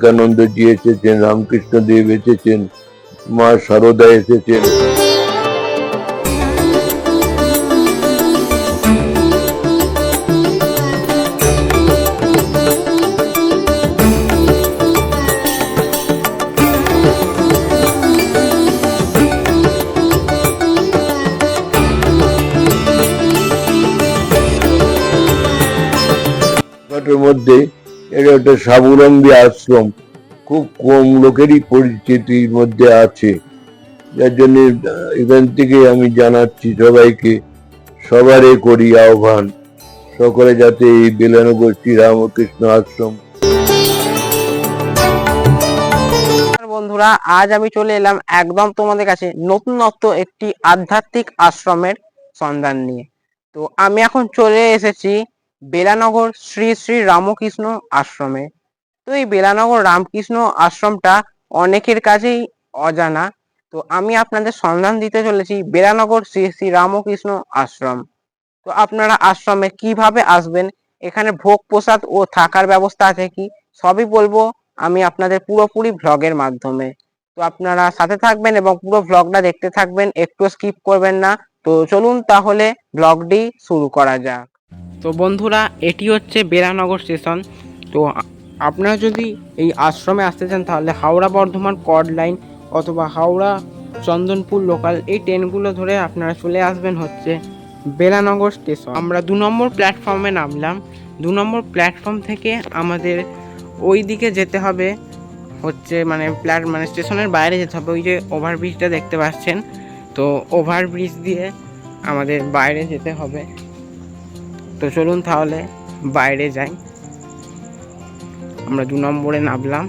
বিবেকানন্দজি এসেছেন রামকৃষ্ণ দেব এসেছেন মা সারদা এসেছেন। মধ্যে এটা একটা স্বাবলম্বী আশ্রম। খুব কম লোকেরই পরিচিতির মধ্যে আছে। যার জন্য এখান থেকে আমি জানাচ্ছি সবাইকে, সবারই করি আহ্বান। সকলে যাতে এই বেলানগর শ্রী রামকৃষ্ণ আশ্রম বন্ধুরা, আজ আমি চলে এলাম একদম তোমাদের কাছে নতুনত্ব একটি আধ্যাত্মিক আশ্রমের সন্ধান নিয়ে। তো আমি এখন চলে এসেছি বেলানগর শ্রী শ্রী রামকৃষ্ণ আশ্রমে। তো এই বেলানগর রামকৃষ্ণ আশ্রমটা অনেকের কাছেই অজানা। তো আমি আপনাদের সন্ধান দিতে চলেছি বেলানগর শ্রী শ্রী রামকৃষ্ণ আশ্রম। তো আপনারা আশ্রমে কীভাবে আসবেন? এখানে ভোগ প্রসাদ ও থাকার ব্যবস্থা আছে কি? সবই বলব আমি আপনাদের পুরোপুরি ভ্লগের মাধ্যমে। তো আপনারা সাথে থাকবেন এবং পুরো ভ্লগটা দেখতে থাকবেন, একটু স্কিপ করবেন না। তো চলুন তাহলে ভ্লগটি শুরু করা যাক। তো বন্ধুরা, এটি হচ্ছে বেরানগর স্টেশন। তো আপনারা যদি এই আশ্রমে আসতে চান, তাহলে হাওড়া বর্ধমান কড লাইন অথবা হাওড়া চন্দনপুর লোকাল এই ট্রেনগুলো ধরে আপনারা চলে আসবেন হচ্ছে বেলানগর স্টেশন। আমরা দু নম্বর প্ল্যাটফর্মে নামলাম। দু নম্বর প্ল্যাটফর্ম থেকে আমাদের ওই দিকে যেতে হবে হচ্ছে মানে প্ল্যাট মানে স্টেশনের বাইরে যেতে হবে। ওই যে ওভারব্রিজটা দেখতে পাচ্ছেন। তো ওভারব্রিজ দিয়ে আমাদের বাইরে যেতে হবে। তো চলুন তাহলে বাইরে যাই। আমরা দু নম্বরে নামলাম।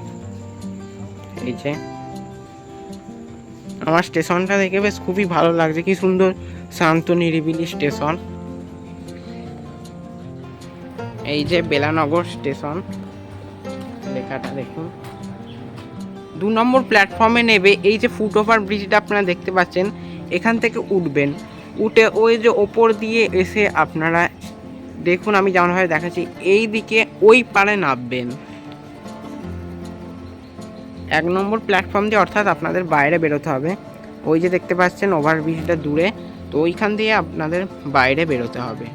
এই যে। আমার স্টেশনটা দেখে বেশ খুবই ভালো লাগছে। কি সুন্দর শান্ত নিরিবিলি স্টেশন। এই যে বেলানগর স্টেশন। লেখাটা দেখুন। দু নম্বর প্ল্যাটফর্মে নেবে এই যে ফুট ওভার ব্রিজটা আপনারা দেখতে পাচ্ছেন। এখান থেকে উঠবেন। উঠে ওই যে ওপর দিয়ে এসে আপনারা দেখুন, আমি যেমনভাবে দেখাচ্ছি এই দিকে ওই পারে নামবেন। এক নম্বর প্ল্যাটফর্ম দিয়ে অর্থাৎ আপনাদের বাইরে বেরোতে হবে। ওই যে দেখতে পাচ্ছেন ওভারব্রিজটা দূরে, তো ওইখান দিয়ে আপনাদের বাইরে বেরোতে হবে।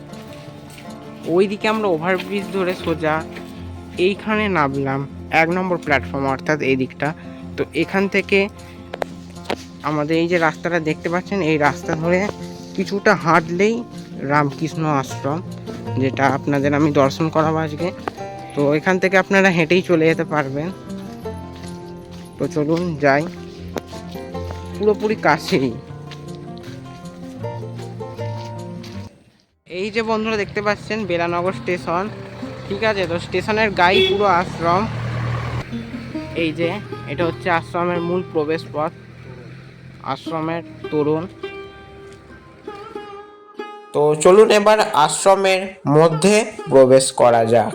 ওই দিকে আমরা ওভারব্রিজ ধরে সোজা এইখানে নামলাম, এক নম্বর প্ল্যাটফর্ম অর্থাৎ এই দিকটা। তো এখান থেকে আমাদের এই যে রাস্তাটা দেখতে পাচ্ছেন, এই রাস্তা ধরে কিছুটা হাঁটলেই রামকৃষ্ণ আশ্রম। যেটা আপনাদের আমি দর্শন করাবো আজকে। তো এখান থেকে আপনারা হেঁটেই চলে যেতে পারবেন। তো চলুন যাই। পুরোপুরি কাছেই। এই যে বন্ধুরা দেখতে পাচ্ছেন, বেলানগর স্টেশন। ঠিক আছে, তো স্টেশনের গাই পুরো আশ্রম। এই যে, এটা হচ্ছে আশ্রমের মূল প্রবেশ পথ আশ্রমের তরুণ। তো চলুন এবার আশ্রমের মধ্যে প্রবেশ করা যাক।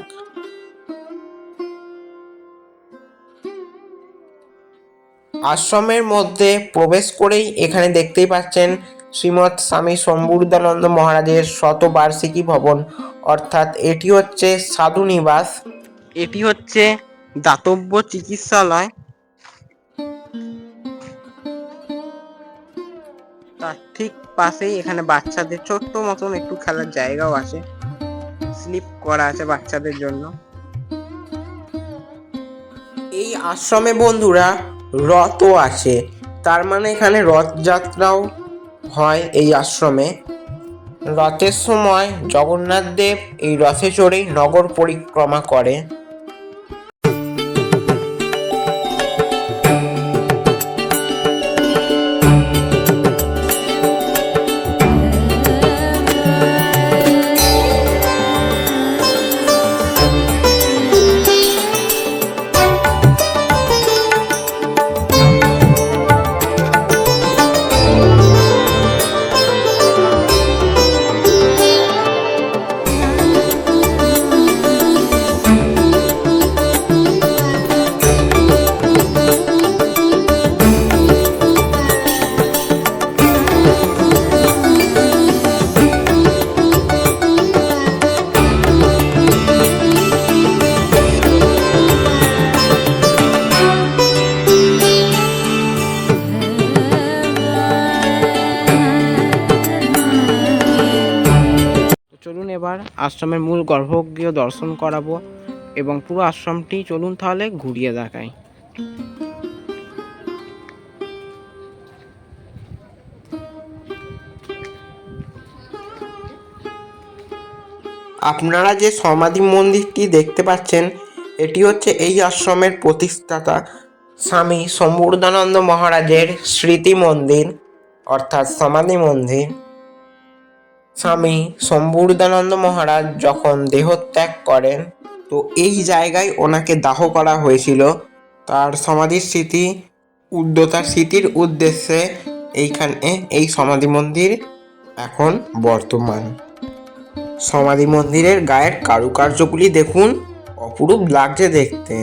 আশ্রমের মধ্যে প্রবেশ করেই এখানে দেখতেই পাচ্ছেন শ্রীমৎ স্বামী সম্বুর্ধানন্দ মহারাজের শতবার্ষিকী ভবন। অর্থাৎ এটি হচ্ছে সাধু নিবাস এটি হচ্ছে দাতব্য চিকিৎসালয়। তার ঠিক পাশেই এখানে বাচ্চাদের ছোট্ট মতন একটু খেলার জায়গাও আছে। স্লিপ করা আছে বাচ্চাদের জন্য। এই আশ্রমে বন্ধুরা রথও আছে। তার মানে এখানে রথযাত্রাও হয় এই আশ্রমে। রথের সময় জগন্নাথ দেব এই রথে চড়েই নগর পরিক্রমা করে। আশ্রমের মূল গর্ভগৃহ দর্শন করাবো এবং পুরো আশ্রমটি চলুন তাহলে ঘুরিয়ে দেখাই। আপনারা যে সমাধি মন্দিরটি দেখতে পাচ্ছেন, এটি হচ্ছে এই আশ্রমের প্রতিষ্ঠাতা স্বামী সম্বুর্ধানন্দ মহারাজের স্মৃতি মন্দির অর্থাৎ সমাধি মন্দির। স্বামী সম্বুর্ধানন্দ মহারাজ যখন দেহত্যাগ করেন, তো এই জায়গায় ওনাকে দাহ করা হয়েছিল। তার সমাধির স্মৃতি, উদ্যতার স্মৃতির উদ্দেশ্যে এইখানে এই সমাধি মন্দির এখন বর্তমান। সমাধি মন্দিরের গায়ের কারুকার্যগুলি দেখুন, অপরূপ লাগছে দেখতে।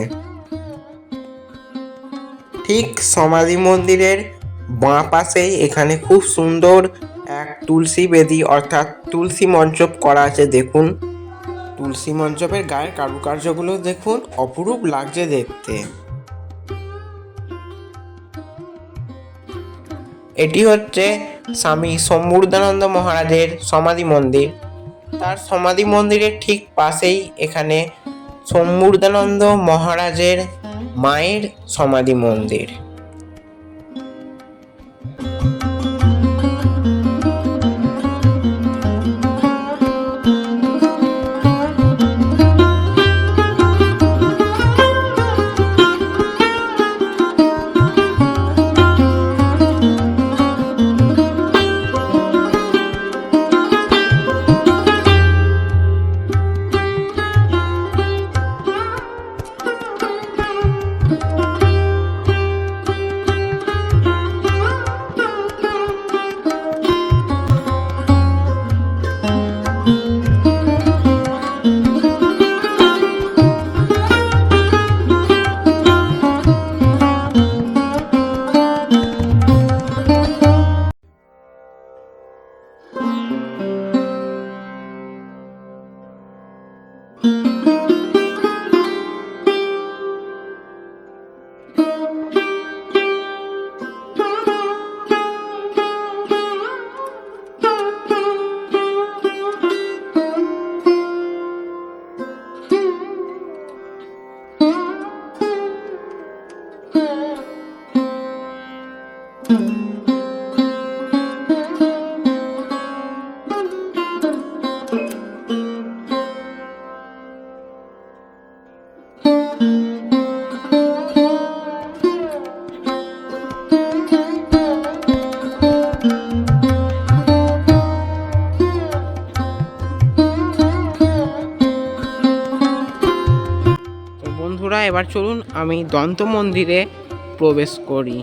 ঠিক সমাধি মন্দিরের বাঁ পাশেই এখানে খুব সুন্দর তুলসী বেদি অর্থাৎ তুলসী মঞ্চপ করা আছে, দেখুন। তুলসী মঞ্চপের গায়ের কারুকার্যগুলো দেখুন, অপরূপ লাগছে দেখতে। এটি হচ্ছে স্বামী সম্বুর্ধানন্দ মহারাজের সমাধি মন্দির। তার সমাধি মন্দিরের ঠিক পাশেই এখানে সম্বুর্ধানন্দ মহারাজের মায়ের সমাধি মন্দির। চলুন আমি দন্ত মন্দিরে প্রবেশ করি।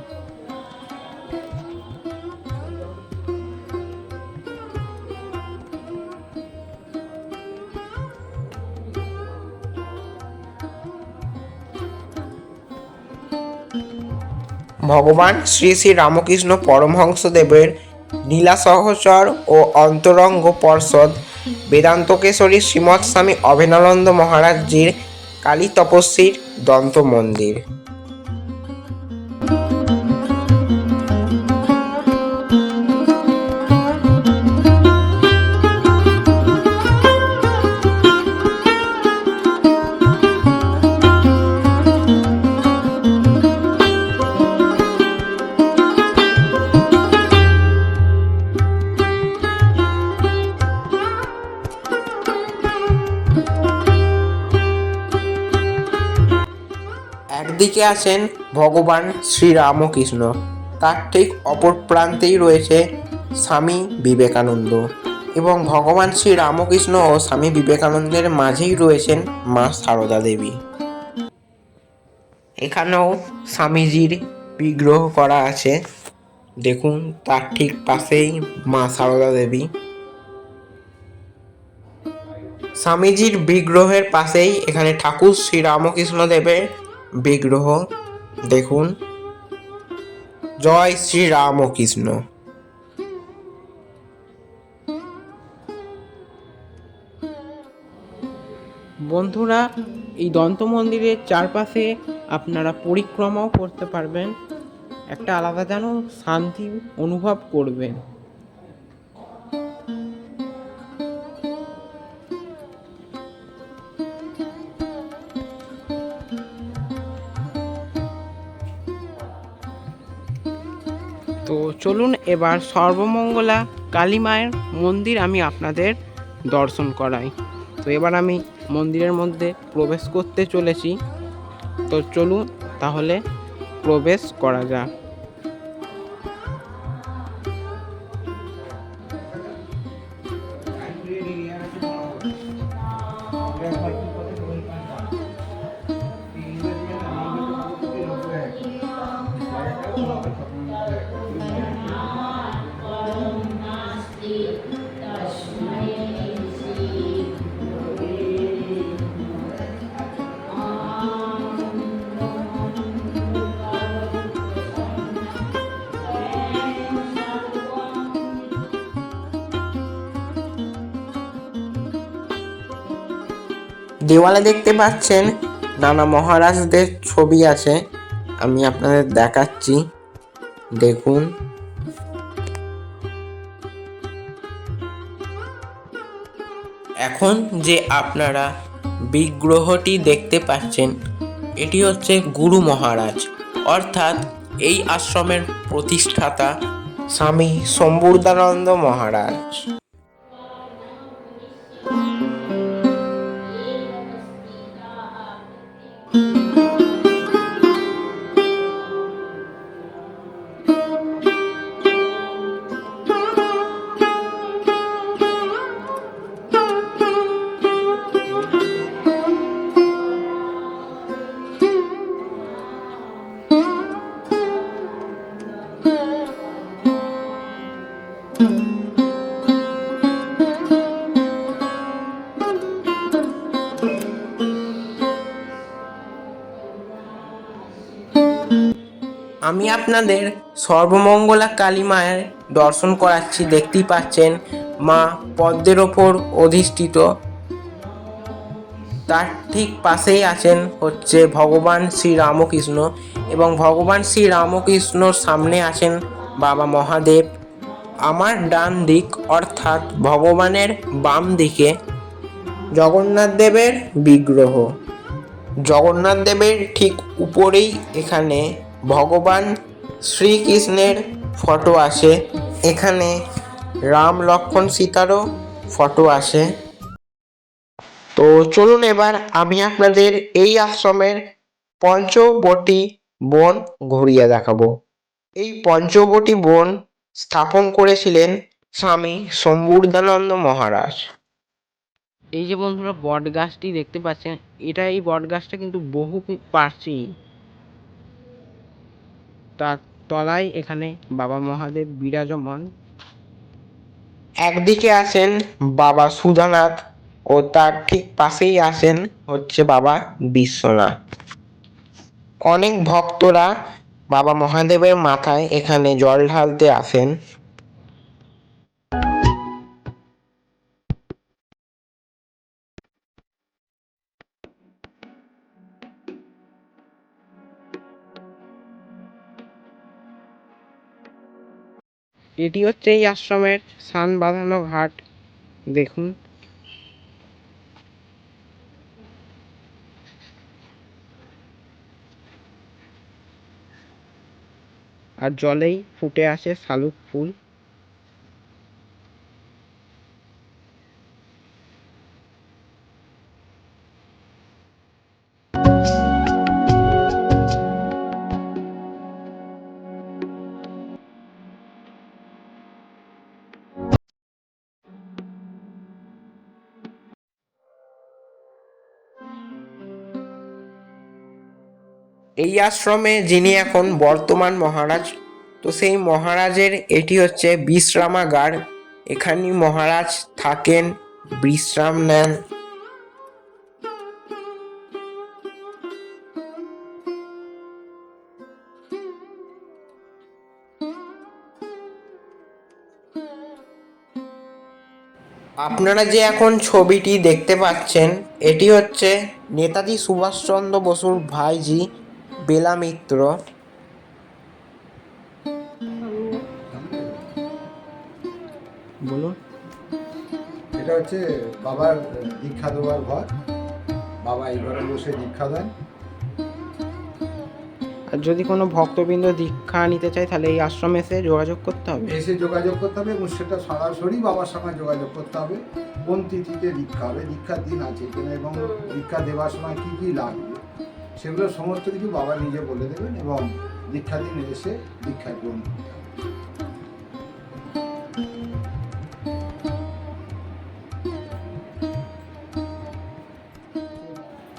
ভগবান শ্রী শ্রী রামকৃষ্ণ পরমহংসদেবের নীলা সহচর ও অন্তরঙ্গ পর্ষদ বেদান্তকেশরী শ্রীমৎ স্বামী অভিনানন্দ মহারাজজির কালী তপস্বীর দন্ত মন্দির একদিকে আছেন ভগবান শ্রীরামকৃষ্ণ। তার ঠিক অপর প্রান্তেই রয়েছে স্বামী বিবেকানন্দ এবং ভগবান শ্রী রামকৃষ্ণ ও স্বামী বিবেকানন্দের মাঝেই রয়েছেন মা সারদা দেবী। এখানেও স্বামীজির বিগ্রহ করা আছে। দেখুন, তার ঠিক পাশেই মা সারদা দেবী। স্বামীজির বিগ্রহের পাশেই এখানে ঠাকুর শ্রী রামকৃষ্ণ দেবের বিগ্রহ, দেখুন। জয় শ্রী রামকৃষ্ণ। বন্ধুরা, এই দন্ত মন্দিরের চারপাশে আপনারা পরিক্রমাও করতে পারবেন। একটা আলাদা যেন শান্তি অনুভব করবেন। তো চলুন এবার সর্বমঙ্গলা কালী মায়ের মন্দির আমি আপনাদের দর্শন করাই। তো এবার আমি মন্দিরের মধ্যে প্রবেশ করতে চলেছি। তো চলুন তাহলে প্রবেশ করা যাক। দেওয়ালে দেখতে পাচ্ছেন নানা মহারাজদের ছবি আছে। আমি আপনাদের দেখাচ্ছি। দেখুন। এখন যে আপনারা বিগ্রহটি দেখতে পাচ্ছেন, এটি হচ্ছে গুরু মহারাজ। অর্থাৎ এই আশ্রমের প্রতিষ্ঠাতা স্বামী শম্ভুদানন্দ মহারাজ। আমি আপনাদের সর্বমঙ্গলা কালী মায়ের দর্শন করাচ্ছি, দেখতেই পাচ্ছেন মা পদ্মের ওপর অধিষ্ঠিত। তার ঠিক পাশেই আছেন হচ্ছে ভগবান শ্রী রামকৃষ্ণ এবং ভগবান শ্রী রামকৃষ্ণর সামনে আছেন বাবা মহাদেব। আমার ডান দিক অর্থাৎ ভগবানের বাম দিকে জগন্নাথ দেবের বিগ্রহ। জগন্নাথ দেবের ঠিক উপরেই এখানে ভগবান শ্রীকৃষ্ণের ফটো আসে। এখানে রাম লক্ষ্মণ সীতারও ফটো আসে। তো চলুন এবার আমি আপনাদের এই আশ্রমের পঞ্চবটি বন ঘুরিয়ে দেখাবো। এই পঞ্চবটি বন স্থাপন করেছিলেন স্বামী শম্ভুদানন্দ মহারাজ। এই যে বন্ধুরা বট গাছটি দেখতে পাচ্ছেন, এটা এই বট গাছটা কিন্তু বহু প্রাচীন। তার তলায় এখানে বাবা মহাদেব বিরাজমান। একদিকে আছেন বাবা সুধানাথ ও তার ঠিক পাশেই আছেন হচ্ছে বাবা বিশ্বনাথ। অনেক ভক্তরা বাবা মহাদেবের মাথায় এখানে জল ঢালতে আসেন। এটি হচ্ছে এই আশ্রমের সান বাঁধানো ঘাট। দেখুন। আর জলেই ফুটে আসে শালুক ফুল। আশ্রমে যিনি এখন বর্তমান মহারাজ, তো সেই মহারাজের এটি হচ্ছে বিশ্রামাগার। এখানে মহারাজ থাকেন, বিশ্রাম নেন। আপনারা যে এখন ছবিটি দেখতে পাচ্ছেন, এটি হচ্ছে নেতাজি সুভাষচন্দ্র বসুর ভাইজি বেলা মিত্র বলুন। এটা হচ্ছে বাবার দীক্ষা দেওয়ার ঘর। বাবা এই ঘরে বসে দীক্ষা দেন। আর যদি কোনো ভক্তবৃন্দ দীক্ষা নিতে চায় তাহলে এই আশ্রমে এসে যোগাযোগ করতে হবে? এসে যোগাযোগ করতে হবে এবং সেটা সরাসরি বাবার সঙ্গে যোগাযোগ করতে হবে। কোন তিথিতে দীক্ষা হবে? দীক্ষার দিন আছে কিনা এবং দীক্ষা দেওয়ার সময় কী কী লাগবে? সেগুলো সমস্ত কিছু বাবা নিজে বলে দেবেন এবং দীক্ষা দিন, এসে দীক্ষা গ্রহণ।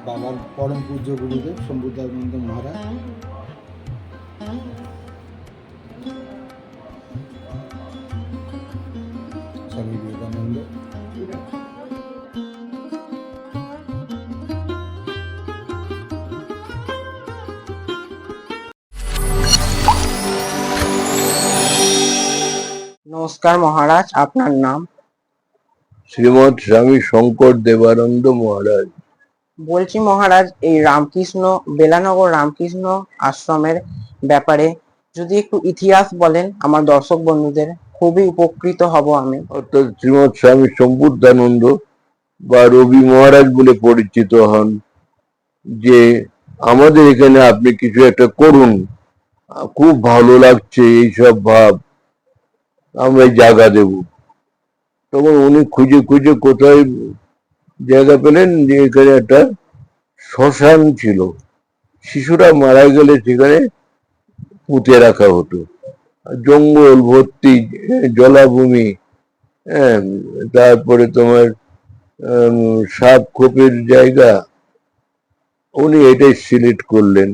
বাবার পরম পূজ্য গুরুদেব শম্ভুদানন্দ মহারাজ স্বামী বিবেকানন্দ নমস্কার মহারাজ আপনার নাম? শ্রীমৎ স্বামী শঙ্কর দেবানন্দ মহারাজ। বলছি মহারাজ এই রামকৃষ্ণ বেলানগর রামকৃষ্ণ আশ্রমের ব্যাপারে যদি একটু ইতিহাস বলেন আমার দর্শক বন্ধুদের খুবই উপকৃত হব আমি। অর্থাৎ শ্রীমৎ স্বামী সম্বুদ্ধানন্দ বা রবি মহারাজ বলে পরিচিত হন যে আমাদের এখানে আপনি কিছু একটা করুন খুব ভালো লাগছে এইসব ভাব। আমরা জায়গা দেব। তখন উনি খুঁজে খুঁজে কোথায় জায়গা পেলেন যে এখানে একটা শ্মশান ছিল। শিশুরা মারা গেলে সেখানে পুঁতে রাখা হতো। জঙ্গল ভর্তি, জলাভূমি হ্যাঁ তারপরে তোমার সাপ খোপের জায়গা। উনি এটাই সিলেক্ট করলেন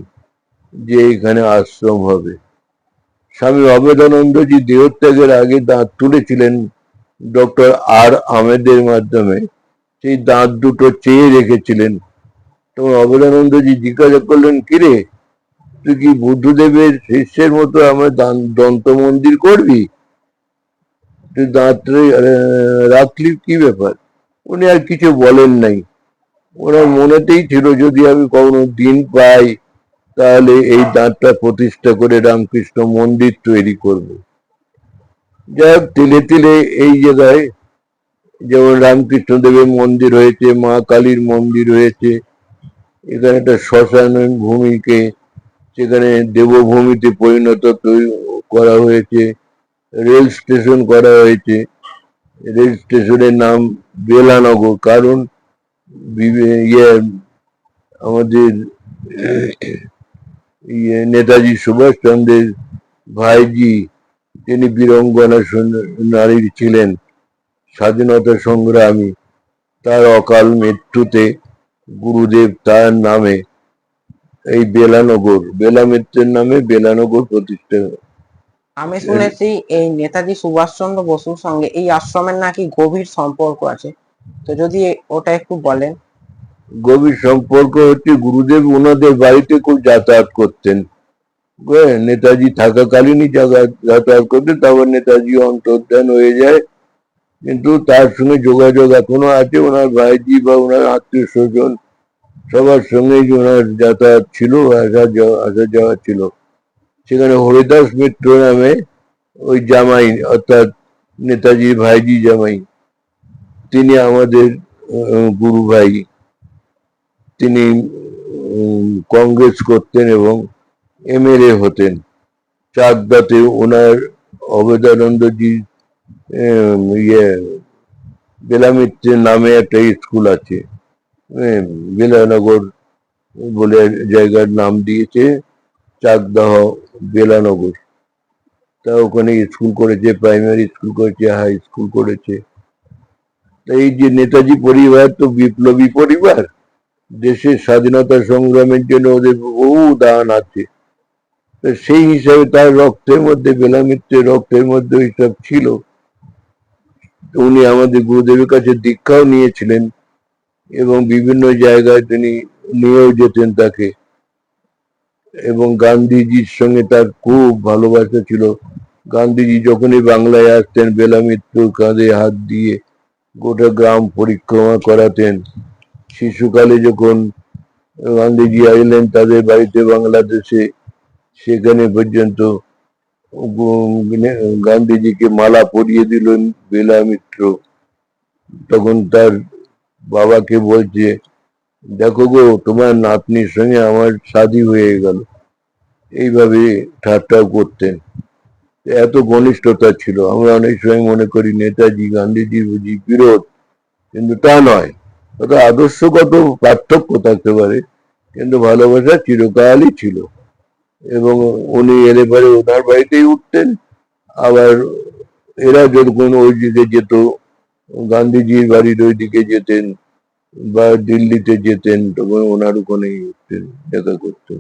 যে এখানে আশ্রম হবে। স্বামী অবেদানন্দজি দেহত্যাগের আগে দাঁত তুলেছিলেন ডক্টর আর আহমেদের মাধ্যমে। সেই দাঁত দুটো চেয়ে রেখেছিলেন। তখন অবেদানন্দজি জিজ্ঞাসা করলেন, কিরে, তুই কি বুদ্ধদেবের শিষ্যের মতো আমার দান- দন্ত মন্দির করবি? তুই দাঁত রাখলি কি ব্যাপার? উনি আর কিছু বলেন নাই। ওনার মনেতেই ছিল, যদি আমি কখনো দিন পাই তাহলে এই দাঁতটা প্রতিষ্ঠা করে রামকৃষ্ণ মন্দির তৈরি করব। যাই হোক তিলে তিলে এই জায়গায় যেমন রামকৃষ্ণ দেবের মন্দির হয়েছে, মা কালীর মন্দির হয়েছে, এখানে একটা শ্মশান ভূমিকে, সেখানে দেবভূমিতে পরিণত করা হয়েছে, রেল স্টেশন করা হয়েছে। রেল স্টেশনের নাম বেলানগর, কারণ ইয়ে আমাদের নেতাজি সুভাষচন্দ্রের ভাইজি, তিনি বীরঙ্গনা নারীর ছিলেন। স্বাধীনতা সংগ্রামী। তার অকাল মৃত্যুতে গুরুদেব তার নামে এই বেলানগর, বেলা মিত্রের নামে বেলানগর প্রতিষ্ঠা আমি শুনেছি এই নেতাজি সুভাষচন্দ্র বসুর সঙ্গে এই আশ্রমের নাকি গভীর সম্পর্ক আছে। তো যদি ওটা একটু বলেন। গভীর সম্পর্ক হচ্ছে গুরুদেব ওনাদের বাড়িতে খুব যাতায়াত করতেন। নেতাজি থাকাকালীনই যাতায়াত করতেন, তারপর নেতাজি অন্তর্ধান হয়ে যায়। কিন্তু তার সঙ্গে যোগাযোগ এখনও আছে, ওনার ভাইজি বা ওনার আত্মীয় স্বজন সবার সঙ্গেই ওনার যাতায়াত ছিল, আসা যাওয়া আসা যাওয়া ছিল। সেখানে হরিদাস মিত্র নামে ওই জামাই, অর্থাৎ নেতাজির ভাইজি জামাই, তিনি আমাদের গুরু ভাই। তিনি কংগ্রেস করতেন এবং এমএলএ হতেন। চাকদাতে ওনার অবেদানন্দজি ইয়ে বেলামিত্রের নামে একটা স্কুল আছে। বেলানগর বলে জায়গার নাম দিয়েছে, চাকদাহ বেলানগর। তা ওখানে স্কুল করেছে, প্রাইমারি স্কুল করেছে, হাই স্কুল করেছে। এই যে নেতাজি পরিবার তো বিপ্লবী পরিবার। দেশের স্বাধীনতা সংগ্রামের জন্য ওদের বহু দান আছে। সেই হিসাবে তার রক্তের মধ্যে, বেলামিত্রের রক্তের মধ্যে ওইসব ছিল। উনি আমাদের গুরুদেবের কাছে দীক্ষাও নিয়েছিলেন এবং বিভিন্ন জায়গায় তিনি নিয়েও যেতেন তাকে। এবং গান্ধীজির সঙ্গে তার খুব ভালোবাসা ছিল। গান্ধীজি যখনই বাংলায় আসতেন, বেলামিত্রর কাঁধে হাত দিয়ে গোটা গ্রাম পরিক্রমা করাতেন। শিশুকালে যখন গান্ধীজি এলেন তাদের বাড়িতে বাংলাদেশে, সেখানে পর্যন্ত গান্ধীজিকে মালা পরিয়ে দিলেন বেলা মিত্র। তখন তার বাবাকে বলছে, দেখো গো, তোমার নাতনির সঙ্গে আমার শাদি হয়ে গেল। এইভাবে ঠাট্টাও করতেন। এত ঘনিষ্ঠতা ছিল। আমরা অনেক সময় মনে করি, নেতাজি, গান্ধীজি বুঝি বিরোধ। কিন্তু তা নয়। তবে আদর্শগত পার্থক্য থাকতে পারে। কিন্তু ভালোবাসা চিরকালই ছিল। এবং উনি এলে পরে ওনার বাড়িতেই উঠতেন। আবার এরা যখন ওই দিকে যেত গান্ধীজির বাড়ির ওই দিকে যেতেন বা দিল্লিতে যেতেন তখন ওনার ওখানেই উঠতেন দেখা করতেন।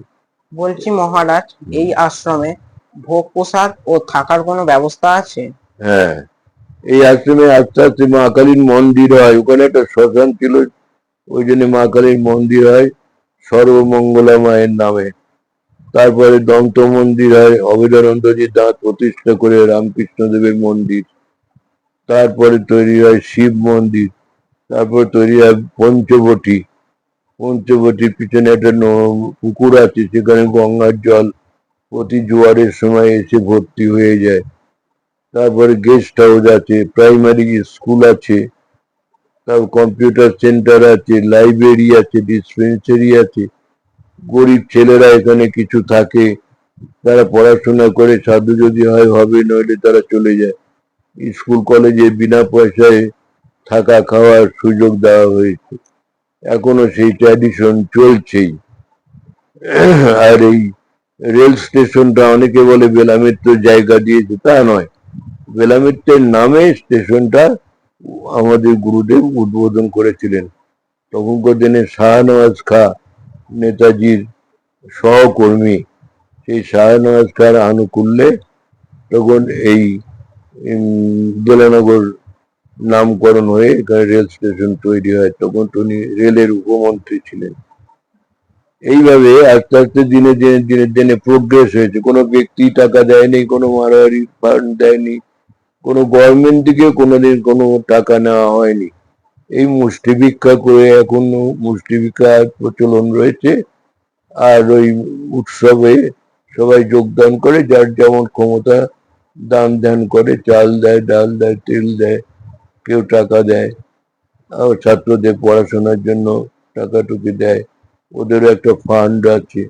বলছি মহারাজ এই আশ্রমে ভোগ প্রসাদ ও থাকার কোনো ব্যবস্থা আছে? হ্যাঁ। এই আশ্রমে আস্তে আস্তে মা কালীর মন্দির হয়। ওখানে একটা শ্মশান ছিল, ওই জন্য মা কালীর মন্দির হয় সর্বমঙ্গলা মায়ের নামে। তারপরে দন্ত মন্দির হয় অবিদানন্দজি দাঁত প্রতিষ্ঠা করে রামকৃষ্ণ দেবের মন্দির। তারপরে তৈরি হয় শিব মন্দির, তারপর তৈরি হয় পঞ্চবটি। পঞ্চবটির পিছনে একটা পুকুর আছে, সেখানে গঙ্গার জল প্রতি জোয়ারের সময় এসে ভর্তি হয়ে যায়। তারপরে গেস্ট হাউস আছে প্রাইমারি স্কুল আছে তারপর কম্পিউটার সেন্টার আছে লাইব্রেরি আছে ডিসপেন্সারি আছে। গরিব ছেলেরা এখানে কিছু থাকে, তারা পড়াশোনা করে, সাধু যদি হয়, হবে, নইলে তারা চলে যায়। স্কুল, কলেজে বিনা পয়সায় থাকা খাওয়ার সুযোগ দেওয়া হয়েছে। এখনও সেই ট্র্যাডিশন চলছেই। আর এই রেল স্টেশনটা অনেকে বলে বেলামের তো জায়গা দিয়েছে, তা নয়। বেলামিত্রের নামে স্টেশনটা আমাদের গুরুদেব উদ্বোধন করেছিলেন। তখনকার দিনে শাহনওয়াজ খা নেতাজির সহকর্মী। সেই শাহনওয়াজ খার আনুকূল্যে তখন এই বেলানগর নামকরণ হয়ে এখানে রেল স্টেশন তৈরি হয়। তখন তিনি রেলের উপমন্ত্রী ছিলেন। এইভাবে আস্তে আস্তে দিনে দিনে দিনে দিনে প্রোগ্রেস হয়েছে। কোনো ব্যক্তি টাকা দেয়নি, কোনো মারোয়ারি ফান্ড দেয়নি। কোনো গভর্নমেন্ট থেকে কোনোদিন কোনো টাকা নেওয়া হয়নি। এই মুষ্টি ভিক্ষা করে এখনও মুষ্টি ভিক্ষার প্রচলন রয়েছে। আর ওই উৎসবে সবাই যোগদান করে, যার যেমন ক্ষমতা দান ধ্যান করে, চাল দেয়, ডাল দেয়, তেল দেয়, কেউ টাকা দেয়। আর ছাত্রদের পড়াশোনার জন্য টাকা টুকি দেয়। ওদেরও একটা ফান্ড আছে।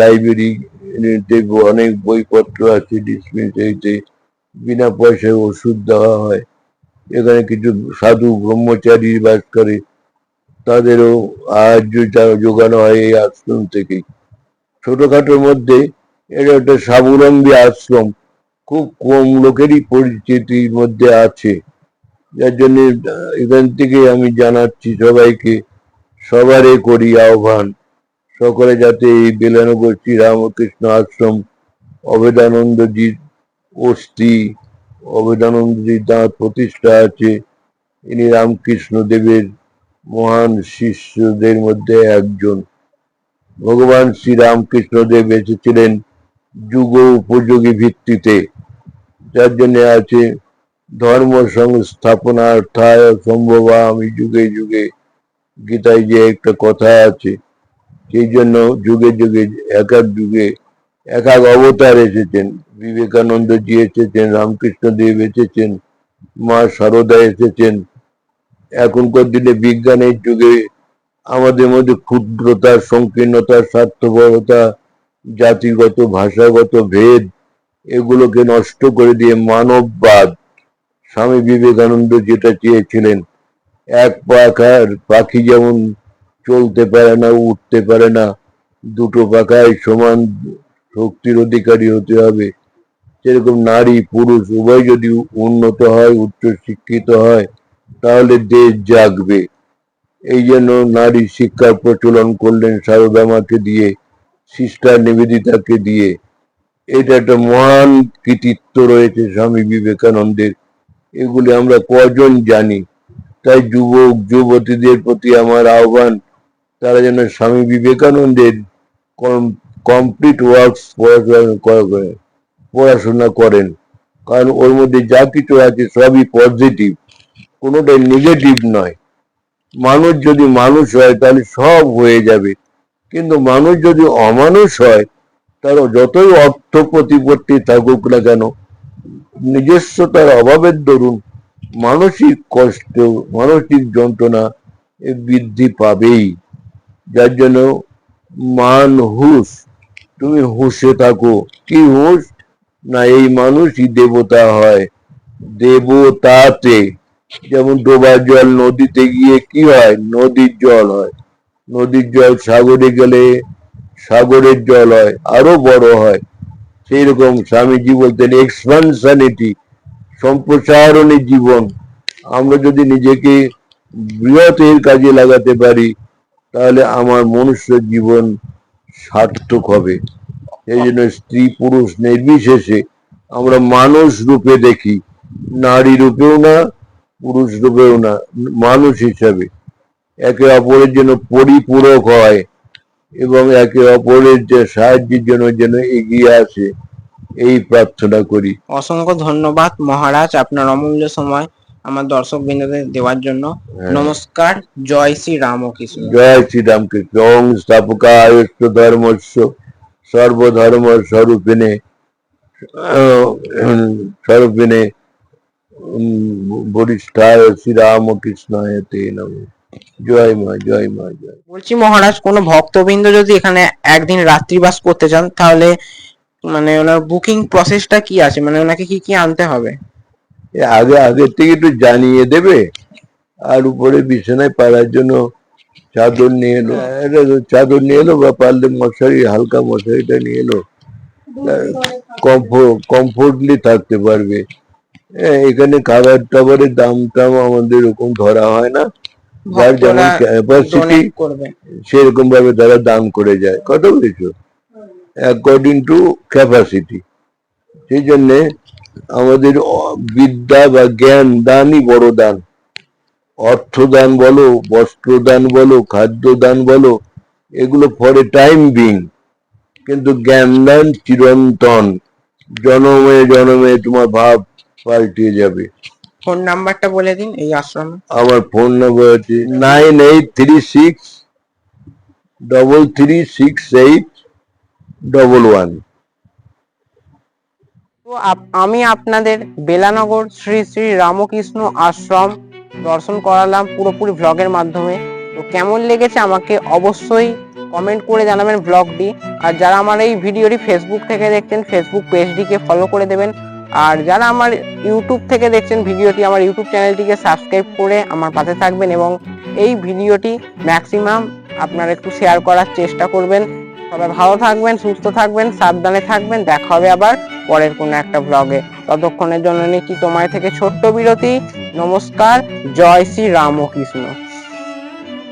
লাইব্রেরিতে অনেক বইপত্র আছে ডিসপেন্সারিতে বিনা পয়সায় ওষুধ দেওয়া হয়। এখানে কিছু সাধু ব্রহ্মচারী বাস করে। তাদেরও সাহায্য যা- যোগানো হয় এই আশ্রম থেকেই। ছোটখাটোর মধ্যে এটা একটা স্বাবলম্বী আশ্রম। খুব কম লোকেরই পরিচিতির মধ্যে আছে। যার জন্য এখান থেকে আমি জানাচ্ছি সবাইকে সবারে করি আহ্বান। সকলে যাতে এই বেলানগর শ্রী রামকৃষ্ণ আশ্রম অবেদানন্দজির অস্থি অবেদানন্দজির দাঁত প্রতিষ্ঠা আছে। ইনি রামকৃষ্ণ দেবের মহান শিষ্যদের মধ্যে একজন। ভগবান শ্রী রামকৃষ্ণ দেব এসেছিলেন যুগ উপযোগী ভিত্তিতে। যার জন্য আছে, ধর্ম সংস্থাপনার্থায় সম্ভব আমি যুগে যুগে গীতায় যে একটা কথা আছে, সেই জন্য যুগে যুগে এক এক যুগে এক এক অবতার এসেছেন। বিবেকানন্দ জি এসেছেন, রামকৃষ্ণ দেব এসেছেন, মা সারদা এসেছেন। এখনকার দিনে বিজ্ঞানের যুগে আমাদের মধ্যে ক্ষুদ্রতা, সংকীর্ণতা, স্বার্থপরতা, জাতিগত, ভাষাগত ভেদ, এগুলোকে নষ্ট করে দিয়ে মানববাদ। স্বামী বিবেকানন্দ যেটা চেয়েছিলেন, এক পাখার পাখি যেমন চলতে পারে না, উঠতে পারে না, দুটো পাখায় সমান শক্তির অধিকারী হতে হবে। সেরকম নারী, পুরুষ, উভয় যদি উন্নত হয়, উচ্চ শিক্ষিত হয়, তাহলে দেশ জাগবে। এই জন্য নারী শিক্ষার প্রচলন করলেন সারদামাকে দিয়ে, সিস্টার নিবেদিতাকে দিয়ে। এটা একটা মহান কৃতিত্ব রয়েছে স্বামী বিবেকানন্দের। এগুলি আমরা কজন জানি? তাই যুবক, যুবতীদের প্রতি আমার আহ্বান, তারা যেন স্বামী বিবেকানন্দের কমপ্লিট ওয়ার্কস পড়াশোনা করেন। কারণ ওর মধ্যে যা কিছু আছে সবই পজিটিভ কোনোটাই নেগেটিভ নয়। মানুষ যদি মানুষ হয় তাহলে সব হয়ে যাবে। কিন্তু মানুষ যদি অমানুষ হয়, তার যতই অর্থ প্রতিপত্তি থাকুক না কেন, নিজস্ব তার অভাবের দরুন মানসিক কষ্ট, মানসিক যন্ত্রণা বৃদ্ধি পাবেই। যার জন্য মান হুস তুমি হুঁশে থাকো। কি হুঁশ? না, এই মানুষই দেবতা হয়। দেবতাতে, যেমন ডোবার জল নদীতে গিয়ে কি হয়? নদীর জল হয়। নদীর জল সাগরে গেলে সাগরের জল হয়, আরও বড় হয়। সেই রকম স্বামীজি বলতেন এক্সপানশনিটি সম্প্রসারণের জীবন। আমরা যদি নিজেকে বৃহতের কাজে লাগাতে পারি, তাহলে আমার মনুষ্য জীবন সার্থক হবে। এই জন্য স্ত্রী পুরুষ নির্বিশেষে আমরা মানুষ রূপে দেখি নারী রূপেও না পুরুষ রূপেও না মানুষ হিসাবে। একে অপরের জন্য পরিপূরক হয় এবং একে অপরের যে সাহায্যের জন্য যেন এগিয়ে আসে এই প্রার্থনা করি। অসংখ্য ধন্যবাদ মহারাজ আপনার অমূল্য সময় আমার দর্শক বিন্দুদের দেওয়ার জন্য। হ্যাঁ। নমস্কার জয় শ্রী রামকৃষ্ণ। জয় শ্রীরামকৃষ্ণ ওং স্থাপকায় ধর্মস্য। সর্বধর্ম স্বরূপিণে স্বরূপিণে বরিষ্ঠায় শ্রীরামকৃষ্ণায় তে নম। জয় মা জয় মা জয় বলছি মহারাজ কোনো ভক্তবৃন্দ যদি এখানে একদিন রাত্রিবাস করতে চান তাহলে মানে ওনার বুকিং প্রসেসটা কি আছে? মানে ওনাকে কি কি আনতে হবে? আগে আগের থেকে একটু জানিয়ে দেবে। আর উপরে বিছানায় পাড়ার জন্য চাদর নিয়ে এলো। এটা চাদর নিয়ে এলো বা পারলে মশারি হালকা মশারিটা নিয়ে এলো। কমফোর্টলি থাকতে পারবে। হ্যাঁ, এখানে খাবার টাবারের দাম টাম আমাদের এরকম ধরা হয় না। যার যেমন ক্যাপাসিটি সেরকম ভাবে তারা দান করে যায়। কত বুঝেছ অ্যাকর্ডিং টু ক্যাপাসিটি সেই জন্যে আমাদের বিদ্যা বা জ্ঞান দানই বড় দান। অর্থদান বলো বস্ত্রদান বলো খাদ্যদান বলো এগুলো ফর এ টাইম বিং কিন্তু জ্ঞান দান চিরন্তন। জনমে জনমে তোমার ভাব পাল্টিয়ে যাবে। ফোন নাম্বারটা বলে দিন এই আশ্রমে। আমার ফোন নম্বর হচ্ছে nine eight three six double three six eight double one আমি আপনাদের বেলানগর শ্রী শ্রী রামকৃষ্ণ আশ্রম দর্শন করালাম পুরোপুরি ভ্লগের মাধ্যমে। তো কেমন লেগেছে আমাকে অবশ্যই কমেন্ট করে জানাবেন ব্লগটি আর যারা আমার এই ভিডিওটি ফেসবুক থেকে দেখছেন ফেসবুক পেজটিকে ফলো করে দেবেন। আর যারা আমার ইউটিউব থেকে দেখছেন, ভিডিওটি আমার ইউটিউব চ্যানেলটিকে সাবস্ক্রাইব করে আমার পাশে থাকবেন এবং এই ভিডিওটি ম্যাক্সিমাম আপনারা একটু শেয়ার করার চেষ্টা করবেন। সবাই ভালো থাকবেন, সুস্থ থাকবেন, সাবধানে থাকবেন। দেখা হবে আবার পরের কোনো একটা ব্লগে ততক্ষণের জন্য নিচ্ছি তোমায় থেকে ছোট্ট বিরতি? নমস্কার, জয় শ্রী রামকৃষ্ণ।